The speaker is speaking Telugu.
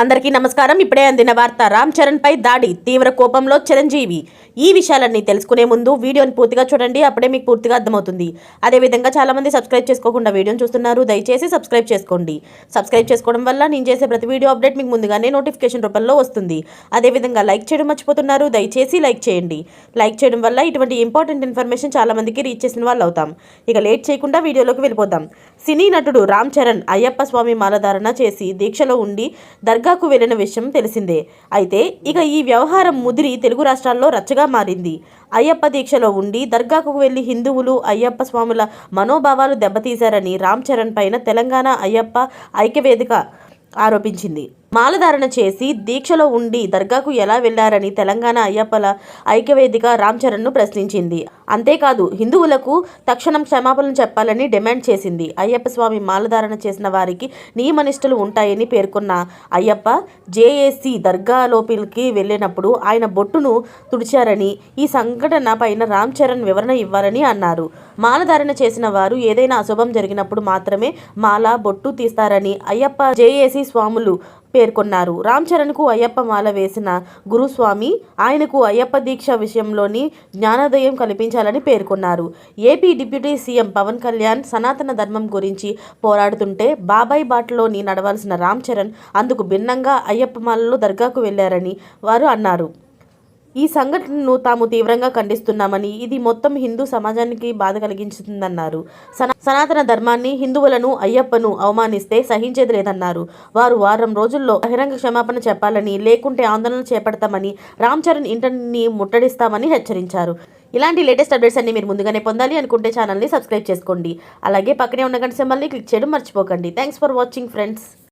అందరికీ నమస్కారం. ఇప్పుడే అందిన వార్త రామ్ చరణ్ పై దాడి తీవ్ర కోపంలో చిరంజీవి. ఈ విషయాలన్నీ తెలుసుకునే ముందు వీడియోని పూర్తిగా చూడండి అప్పుడే మీకు పూర్తిగా అర్థమవుతుంది. అదేవిధంగా చాలామంది సబ్స్క్రైబ్ చేసుకోకుండా వీడియోని చూస్తున్నారు దయచేసి సబ్స్క్రైబ్ చేసుకోండి. సబ్స్క్రైబ్ చేసుకోవడం వల్ల నేను చేసే ప్రతి వీడియో అప్డేట్ మీకు ముందుగానే నోటిఫికేషన్ రూపంలో వస్తుంది. అదేవిధంగా లైక్ చేయడం మర్చిపోతున్నారు దయచేసి లైక్ చేయండి. లైక్ చేయడం వల్ల ఇటువంటి ఇంపార్టెంట్ ఇన్ఫర్మేషన్ చాలామందికి రీచ్ చేసిన వాళ్ళు అవుతాం. ఇక లేట్ చేయకుండా వీడియోలోకి వెళ్ళిపోతాం సినీ నటుడు రామ్ చరణ్ అయ్యప్ప స్వామి మాలధారణ చేసి దీక్షలో ఉండి దర్గాకు వెళ్ళిన విషయం తెలిసిందే. అయితే ఇక ఈ వ్యవహారం ముదిరి తెలుగు రాష్ట్రాల్లో రచ్చగా మారింది. అయ్యప్ప దీక్షలో ఉండి దర్గాకు వెళ్ళి హిందువులు అయ్యప్ప స్వాముల మనోభావాలు దెబ్బతీశారని రామ్ చరణ్ పైన తెలంగాణ అయ్యప్ప ఐక్యవేదిక ఆరోపించింది. మాలధారణ చేసి దీక్షలో ఉండి దర్గాకు ఎలా వెళ్ళారని తెలంగాణ అయ్యప్పల ఐక్యవేదిక రామ్ చరణ్ను ప్రశ్నించింది. అంతేకాదు హిందువులకు తక్షణం క్షమాపణలు చెప్పాలని డిమాండ్ చేసింది. అయ్యప్ప స్వామి మాలధారణ చేసిన వారికి నియమనిష్టలు ఉంటాయని పేర్కొన్న అయ్యప్ప జేఏసీ దర్గా లోపలికి వెళ్ళినప్పుడు ఆయన బొట్టును తుడిచారని ఈ సంఘటన పైన రామ్ చరణ్ వివరణ ఇవ్వాలని అన్నారు. మాలధారణ చేసిన వారు ఏదైనా అశుభం జరిగినప్పుడు మాత్రమే మాల బొట్టు తీస్తారని అయ్యప్ప జేఏసీ స్వాములు పేర్కొన్నారు. రామ్ చరణ్కు అయ్యప్ప మాల వేసిన గురుస్వామి ఆయనకు అయ్యప్ప దీక్ష విషయంలోని జ్ఞానోదయం కల్పించాలని పేర్కొన్నారు. AP deputy CM Pawan Kalyan సనాతన ధర్మం గురించి పోరాడుతుంటే బాబాయ్ బాటలోని నడవాల్సిన రామ్ చరణ్ అందుకు భిన్నంగా అయ్యప్ప మాలలో దర్గాకు వెళ్ళారని వారు అన్నారు. ఈ సంఘటనను తాము తీవ్రంగా ఖండిస్తున్నామని ఇది మొత్తం హిందూ సమాజానికి బాధ కలిగించుతుందన్నారు. సనాతన ధర్మాన్ని హిందువులను అయ్యప్పను అవమానిస్తే సహించేది లేదన్నారు వారు వారం రోజుల్లో బహిరంగ క్షమాపణ చెప్పాలని లేకుంటే ఆందోళన చేపడతామని రామ్ చరణ్ ఇంటర్ని ముట్టడిస్తామని హెచ్చరించారు. ఇలాంటి లేటెస్ట్ అప్డేట్స్ అన్ని మీరు ముందుగానే పొందాలి అనుకుంటే ఛానల్ని సబ్స్క్రైబ్ చేసుకోండి. అలాగే పక్కనే ఉన్న గంట సింబల్ని క్లిక్ చేయడం మర్చిపోకండి. Thanks for watching friends.